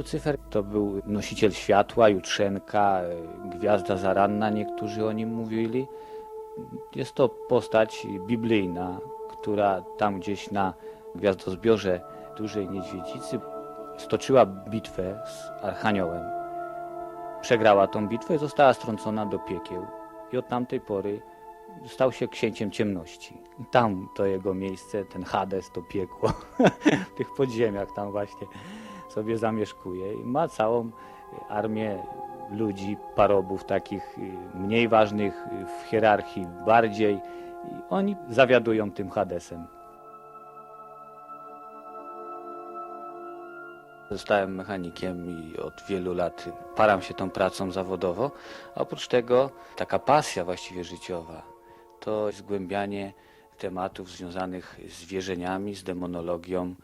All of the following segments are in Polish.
Lucyfer to był nosiciel światła, jutrzenka, gwiazda zaranna, niektórzy o nim mówili. Jest to postać biblijna, która tam gdzieś na gwiazdozbiorze dużej niedźwiedzicy stoczyła bitwę z Archaniołem. Przegrała tą bitwę i została strącona do piekieł. I od tamtej pory stał się księciem ciemności. Tam to jego miejsce, ten Hades, to piekło, w tych podziemiach tam właśnie sobie zamieszkuje i ma całą armię ludzi, parobów takich y, mniej ważnych y, w hierarchii, bardziej. I oni zawiadują tym Hadesem. Zostałem mechanikiem i od wielu lat param się tą pracą zawodowo. A oprócz tego taka pasja właściwie życiowa to zgłębianie tematów związanych z wierzeniami, z demonologią,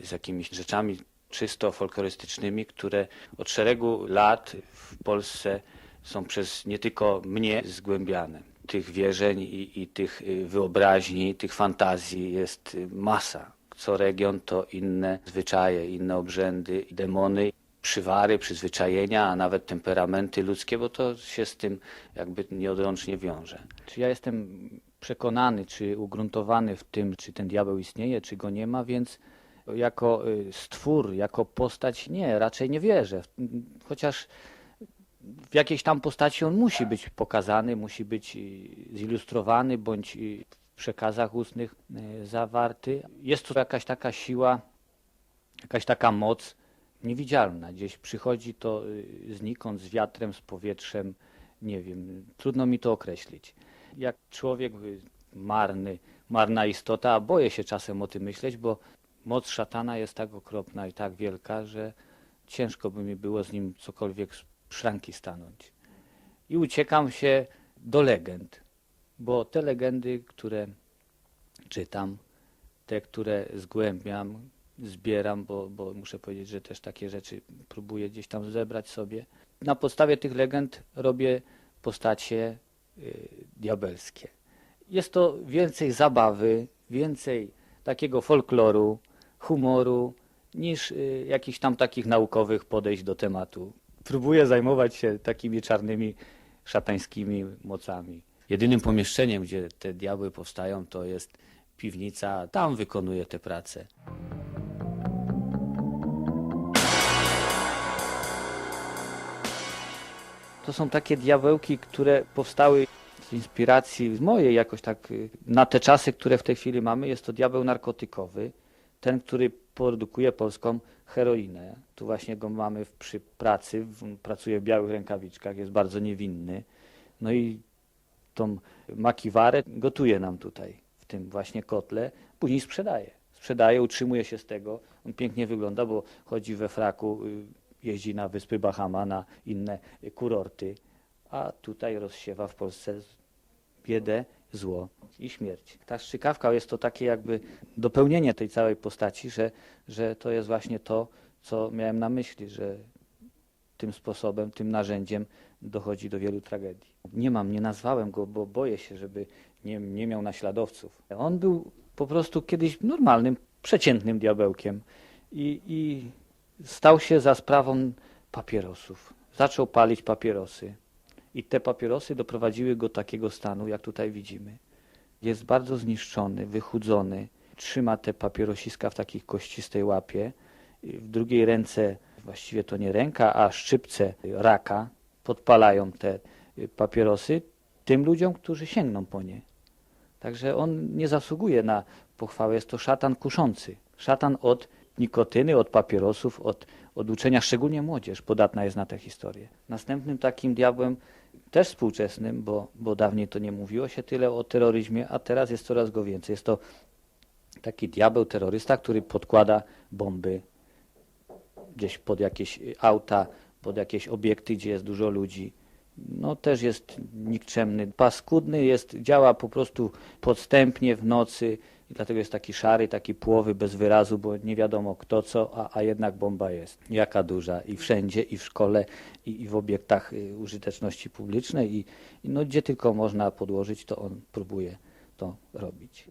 z jakimiś rzeczami czysto folklorystycznymi, które od szeregu lat w Polsce są przez nie tylko mnie zgłębiane. Tych wierzeń i, i tych y, wyobraźni, tych fantazji jest y, masa. Co region to inne zwyczaje, inne obrzędy, demony, przywary, przyzwyczajenia, a nawet temperamenty ludzkie, bo to się z tym jakby nieodłącznie wiąże. Czy ja jestem przekonany, czy ugruntowany w tym, czy ten diabeł istnieje, czy go nie ma, więc jako y, stwór, jako postać nie, raczej nie wierzę. Chociaż w jakiejś tam postaci on musi być pokazany, musi być y, zilustrowany bądź y, w przekazach ustnych zawarty. Jest to jakaś taka siła, jakaś taka moc niewidzialna. Gdzieś przychodzi to znikąd, z wiatrem, z powietrzem, nie wiem, trudno mi to określić. Jak człowiek marny, marna istota, boję się czasem o tym myśleć, bo moc szatana jest tak okropna i tak wielka, że ciężko by mi było z nim cokolwiek szranki stanąć. I uciekam się do legend, bo te legendy, które czytam, te, które zgłębiam, zbieram, bo, bo muszę powiedzieć, że też takie rzeczy próbuję gdzieś tam zebrać sobie. Na podstawie tych legend robię postacie y, diabelskie. Jest to więcej zabawy, więcej takiego folkloru, humoru niż y, jakichś tam takich naukowych podejść do tematu. Próbuję zajmować się takimi czarnymi, szatańskimi mocami. Jedynym pomieszczeniem, gdzie te diabły powstają, to jest piwnica. Tam wykonuję te prace. To są takie diabełki, które powstały z inspiracji z mojej jakoś tak y, na te czasy, które w tej chwili mamy. Jest to diabeł narkotykowy ten, który produkuje polską heroinę. Tu właśnie go mamy w, przy pracy, w, pracuje w białych rękawiczkach, jest bardzo niewinny. No i tą makiwarę gotuje nam tutaj, w tym właśnie kotle, później sprzedaje. Sprzedaje, utrzymuje się z tego. On pięknie wygląda, bo chodzi we fraku, y, jeździ na wyspy Bahama, na inne kurorty, a tutaj rozsiewa w Polsce biedę zło i śmierć. Ta strzykawka jest to takie jakby dopełnienie tej całej postaci, że, że to jest właśnie to, co miałem na myśli, że tym sposobem, tym narzędziem dochodzi do wielu tragedii. Nie mam, nie nazwałem go, bo boję się, żeby nie, nie miał naśladowców. On był po prostu kiedyś normalnym, przeciętnym diabełkiem i, i stał się za sprawą papierosów. Zaczął palić papierosy. I te papierosy doprowadziły go do takiego stanu, jak tutaj widzimy. Jest bardzo zniszczony, wychudzony, trzyma te papierosiska w takiej kościstej łapie. W drugiej ręce, właściwie to nie ręka, a szczypce raka podpalają te papierosy tym ludziom, którzy sięgną po nie. Także on nie zasługuje na pochwałę. Jest to szatan kuszący. Szatan od nikotyny, od papierosów, od, od uczenia, szczególnie młodzież podatna jest na tę historię. Następnym takim diabłem też współczesnym, bo, bo dawniej to nie mówiło się tyle o terroryzmie, a teraz jest coraz go więcej. Jest to taki diabeł terrorysta, który podkłada bomby gdzieś pod jakieś auta, pod jakieś obiekty, gdzie jest dużo ludzi. No też jest nikczemny, paskudny jest, działa po prostu podstępnie w nocy, i dlatego jest taki szary, taki płowy, bez wyrazu, bo nie wiadomo kto co, a, a jednak bomba jest. Jaka duża i wszędzie, i w szkole, i, i w obiektach y, użyteczności publicznej, i, i no, gdzie tylko można podłożyć, to on próbuje to robić.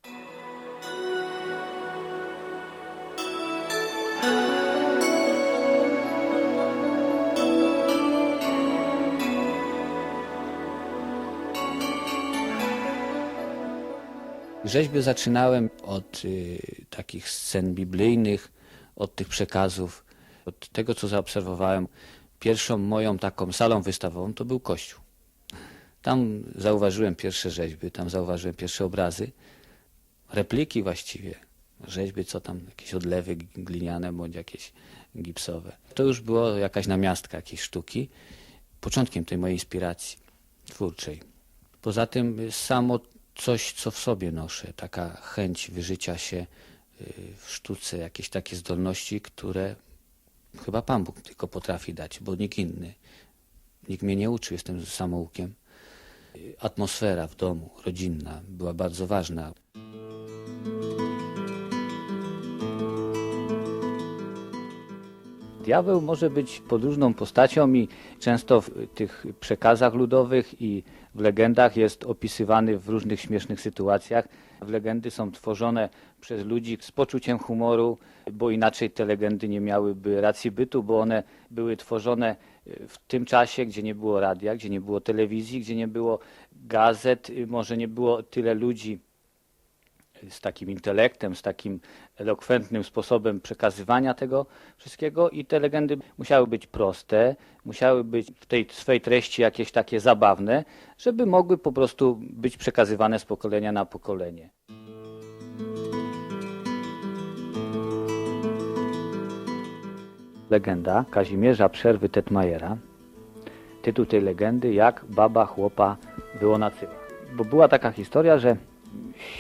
Rzeźby zaczynałem od y, takich scen biblijnych, od tych przekazów, od tego, co zaobserwowałem. Pierwszą moją taką salą wystawową to był kościół. Tam zauważyłem pierwsze rzeźby, tam zauważyłem pierwsze obrazy, repliki właściwie, rzeźby, co tam, jakieś odlewy gliniane bądź jakieś gipsowe. To już było jakaś namiastka jakiejś sztuki, początkiem tej mojej inspiracji twórczej. Poza tym samo coś, co w sobie noszę, taka chęć wyżycia się y, w sztuce, jakieś takie zdolności, które chyba Pan Bóg tylko potrafi dać, bo nikt inny. Nikt mnie nie uczył, jestem samoukiem. Y, Atmosfera w domu, rodzinna, była bardzo ważna. Diabeł może być podróżną postacią i często w tych przekazach ludowych i w legendach jest opisywany w różnych śmiesznych sytuacjach. Legendy są tworzone przez ludzi z poczuciem humoru, bo inaczej te legendy nie miałyby racji bytu, bo one były tworzone w tym czasie, gdzie nie było radia, gdzie nie było telewizji, gdzie nie było gazet, może nie było tyle ludzi z takim intelektem, z takim elokwentnym sposobem przekazywania tego wszystkiego i te legendy musiały być proste, musiały być w tej swej treści jakieś takie zabawne, żeby mogły po prostu być przekazywane z pokolenia na pokolenie. Legenda Kazimierza Przerwy Tetmajera. Tytuł tej legendy Jak baba chłopa było na cywach. Bo była taka historia, że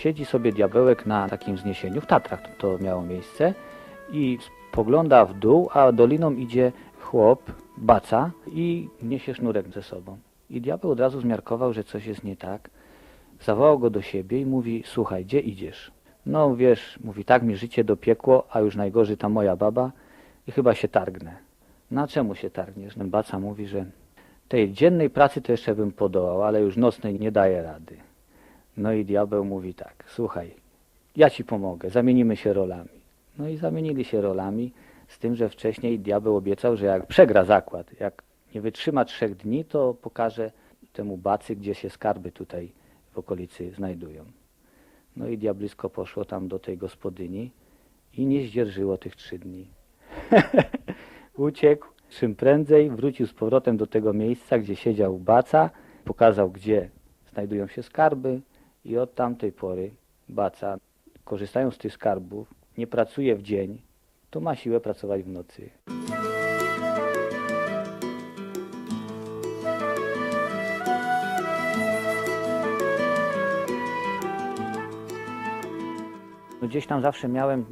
siedzi sobie diabełek na takim wzniesieniu, w Tatrach to, to miało miejsce i spogląda w dół, a doliną idzie chłop, baca i niesie sznurek ze sobą. I diabeł od razu zmiarkował, że coś jest nie tak. Zawołał go do siebie i mówi, słuchaj, gdzie idziesz? No wiesz, mówi, tak mi życie dopiekło, a już najgorzej ta moja baba i chyba się targnę. Na czemu się targniesz? Ten baca mówi, że tej dziennej pracy to jeszcze bym podołał, ale już nocnej nie daje rady. No i diabeł mówi tak, słuchaj, ja ci pomogę, zamienimy się rolami. No i zamienili się rolami, z tym, że wcześniej diabeł obiecał, że jak przegra zakład, jak nie wytrzyma trzech dni, to pokaże temu bacy, gdzie się skarby tutaj w okolicy znajdują. No i diablisko poszło tam do tej gospodyni i nie zdzierżyło tych trzy dni. Uciekł, czym prędzej wrócił z powrotem do tego miejsca, gdzie siedział baca, pokazał, gdzie znajdują się skarby, i od tamtej pory Baca, korzystając z tych skarbów, nie pracuje w dzień, to ma siłę pracować w nocy. No Gdzieś tam zawsze miałem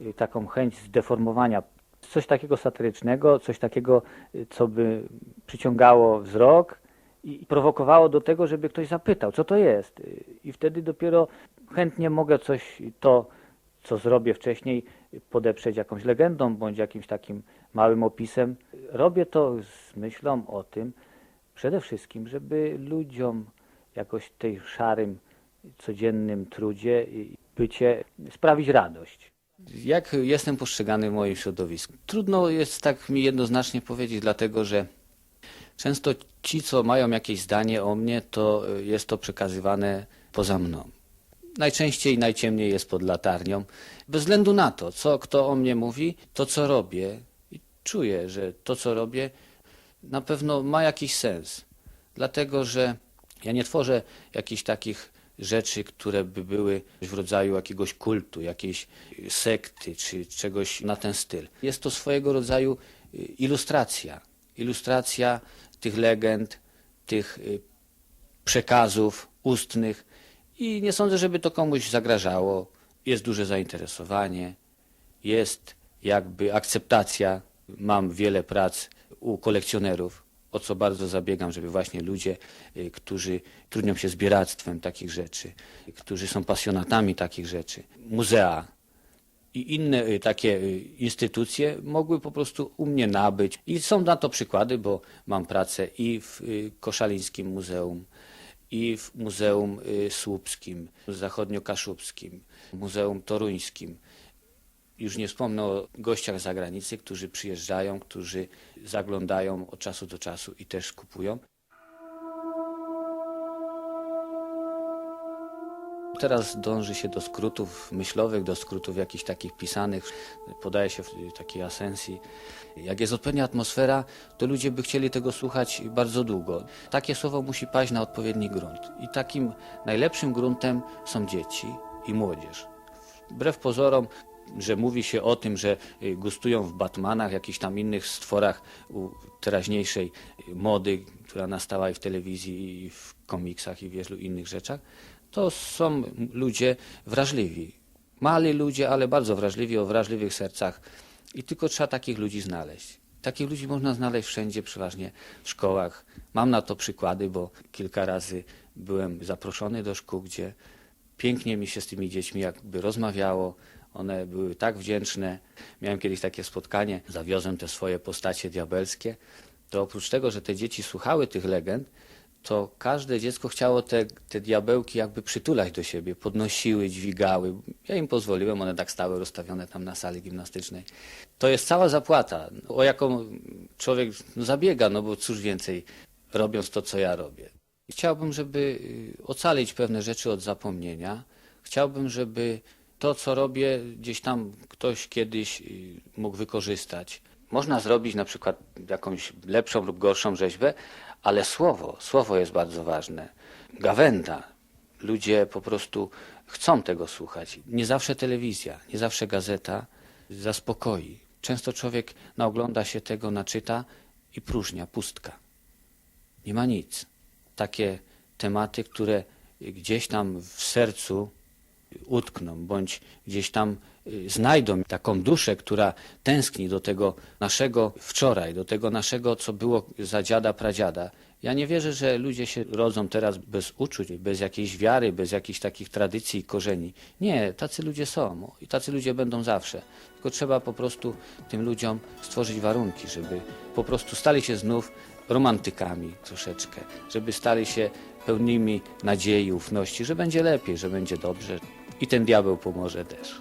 mm, taką chęć zdeformowania, coś takiego satyrycznego, coś takiego, y, co by przyciągało wzrok, i prowokowało do tego, żeby ktoś zapytał, co to jest. I wtedy dopiero chętnie mogę coś, to co zrobię wcześniej, podeprzeć jakąś legendą bądź jakimś takim małym opisem. Robię to z myślą o tym, przede wszystkim, żeby ludziom jakoś tej szarym, codziennym trudzie i bycie sprawić radość. Jak jestem postrzegany w moim środowisku? Trudno jest tak mi jednoznacznie powiedzieć, dlatego że Często ci, co mają jakieś zdanie o mnie, to y, jest to przekazywane poza mną. Najczęściej najciemniej jest pod latarnią. Bez względu na to, co kto o mnie mówi, to co robię, i czuję, że to co robię na pewno ma jakiś sens. Dlatego, że ja nie tworzę jakichś takich rzeczy, które by były w rodzaju jakiegoś kultu, jakiejś sekty czy czegoś na ten styl. Jest to swojego rodzaju y, ilustracja. Ilustracja tych legend, tych y, przekazów ustnych i nie sądzę, żeby to komuś zagrażało. Jest duże zainteresowanie, jest jakby akceptacja. Mam wiele prac u kolekcjonerów, o co bardzo zabiegam, żeby właśnie ludzie, y, którzy trudnią się zbieractwem takich rzeczy, którzy są pasjonatami takich rzeczy, muzea, i inne y, takie y, instytucje mogły po prostu u mnie nabyć. I są na to przykłady, bo mam pracę i w y, Koszalińskim Muzeum, i w Muzeum Słupskim, Zachodnio-Kaszubskim, Muzeum Toruńskim. Już nie wspomnę o gościach z zagranicy, którzy przyjeżdżają, którzy zaglądają od czasu do czasu i też kupują. Teraz dąży się do skrótów myślowych, do skrótów jakichś takich pisanych, podaje się w takiej asensji. Jak jest odpowiednia atmosfera, to ludzie by chcieli tego słuchać bardzo długo. Takie słowo musi paść na odpowiedni grunt. I takim najlepszym gruntem są dzieci i młodzież. Wbrew pozorom, że mówi się o tym, że y, gustują w Batmanach, jakichś tam innych stworach teraźniejszej mody, która nastała i w telewizji, i w komiksach, i w wielu innych rzeczach, to są ludzie wrażliwi. Mali ludzie, ale bardzo wrażliwi, o wrażliwych sercach. I tylko trzeba takich ludzi znaleźć. Takich ludzi można znaleźć wszędzie, przeważnie w szkołach. Mam na to przykłady, bo kilka razy byłem zaproszony do szkół, gdzie pięknie mi się z tymi dziećmi jakby rozmawiało. One były tak wdzięczne. Miałem kiedyś takie spotkanie, zawiozłem te swoje postacie diabelskie. To oprócz tego, że te dzieci słuchały tych legend, to każde dziecko chciało te, te diabełki jakby przytulać do siebie, podnosiły, dźwigały. Ja im pozwoliłem, one tak stały rozstawione tam na sali gimnastycznej. To jest cała zapłata, o jaką człowiek zabiega, no bo cóż więcej, robiąc to, co ja robię. Chciałbym, żeby y, ocalić pewne rzeczy od zapomnienia. Chciałbym, żeby to, co robię, gdzieś tam ktoś kiedyś y, mógł wykorzystać. Można zrobić na przykład jakąś lepszą lub gorszą rzeźbę, ale słowo, słowo jest bardzo ważne. Gawenda. Ludzie po prostu chcą tego słuchać. Nie zawsze telewizja, nie zawsze gazeta zaspokoi. Często człowiek naogląda się tego, naczyta i próżnia, pustka. Nie ma nic. Takie tematy, które gdzieś tam w sercu utkną, bądź gdzieś tam y, znajdą taką duszę, która tęskni do tego naszego wczoraj, do tego naszego, co było za dziada, pradziada. Ja nie wierzę, że ludzie się rodzą teraz bez uczuć, bez jakiejś wiary, bez jakichś takich tradycji i korzeni. Nie, tacy ludzie są i tacy ludzie będą zawsze. Tylko trzeba po prostu tym ludziom stworzyć warunki, żeby po prostu stali się znów romantykami troszeczkę, żeby stali się pełnymi nadziei, ufności, że będzie lepiej, że będzie dobrze i ten diabeł pomoże też.